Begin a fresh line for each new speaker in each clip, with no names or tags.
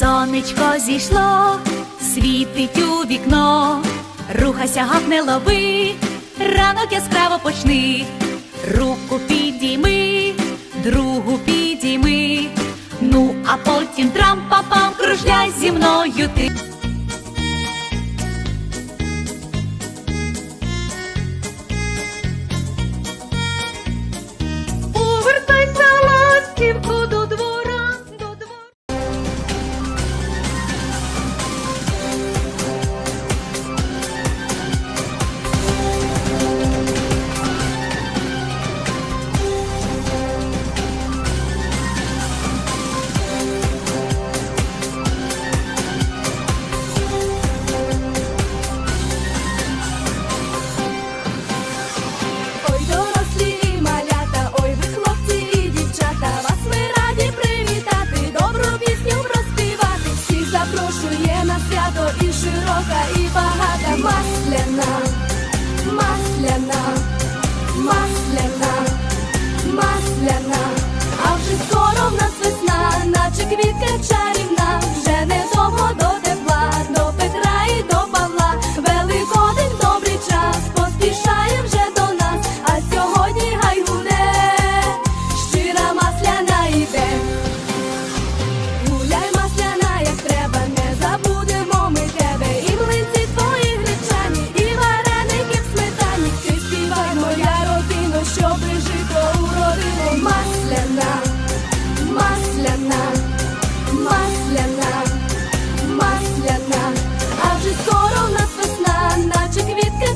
Сонечко зійшло, світить у вікно, рухайся, гап не лови, ранок яскраво почни, руку
під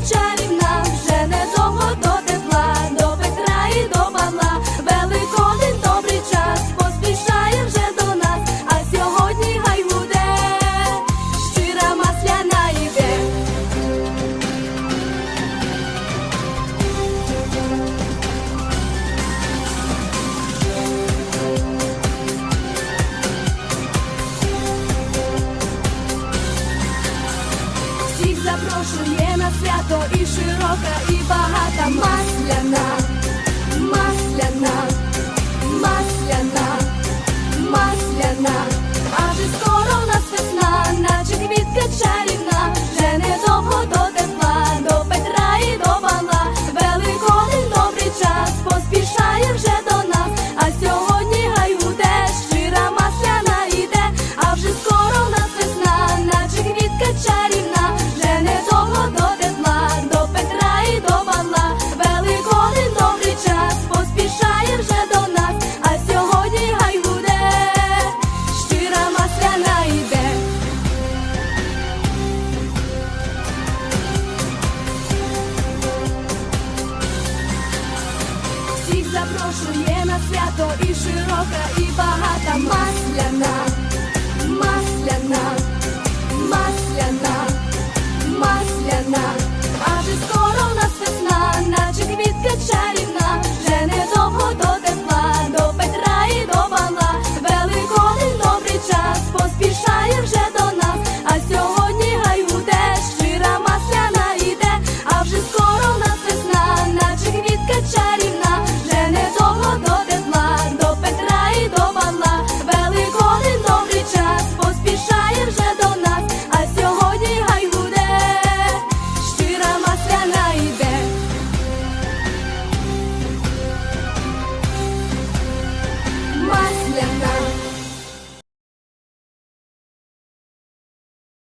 try. і широка. і запрошує на свято і широка, і багата масляна.